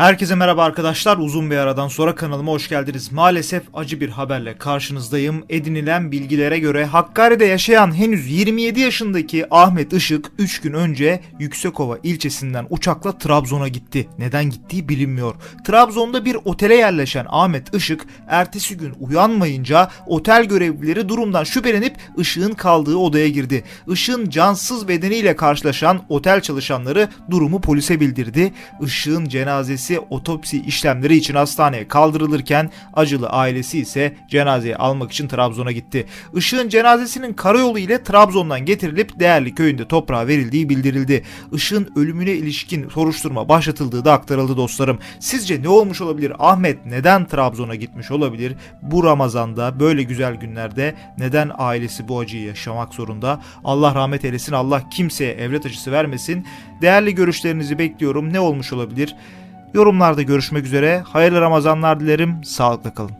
Herkese merhaba arkadaşlar. Uzun bir aradan sonra kanalıma hoş geldiniz. Maalesef acı bir haberle karşınızdayım. Edinilen bilgilere göre Hakkari'de yaşayan henüz 27 yaşındaki Ahmet Işık 3 gün önce Yüksekova ilçesinden uçakla Trabzon'a gitti. Neden gittiği bilinmiyor. Trabzon'da bir otele yerleşen Ahmet Işık ertesi gün uyanmayınca otel görevlileri durumdan şüphelenip Işık'ın kaldığı odaya girdi. Işık'ın cansız bedeniyle karşılaşan otel çalışanları durumu polise bildirdi. Işık'ın cenazesi otopsi işlemleri için hastaneye kaldırılırken acılı ailesi ise cenazeyi almak için Trabzon'a gitti. Işık'ın cenazesinin karayolu ile Trabzon'dan getirilip değerli köyünde toprağa verildiği bildirildi. Işık'ın ölümüne ilişkin soruşturma başlatıldığı da aktarıldı dostlarım. Sizce ne olmuş olabilir? Ahmet neden Trabzon'a gitmiş olabilir? Bu Ramazan'da böyle güzel günlerde neden ailesi bu acıyı yaşamak zorunda? Allah rahmet eylesin. Allah kimseye evlat acısı vermesin. Değerli görüşlerinizi bekliyorum. Ne olmuş olabilir? Yorumlarda görüşmek üzere. Hayırlı Ramazanlar dilerim. Sağlıkla kalın.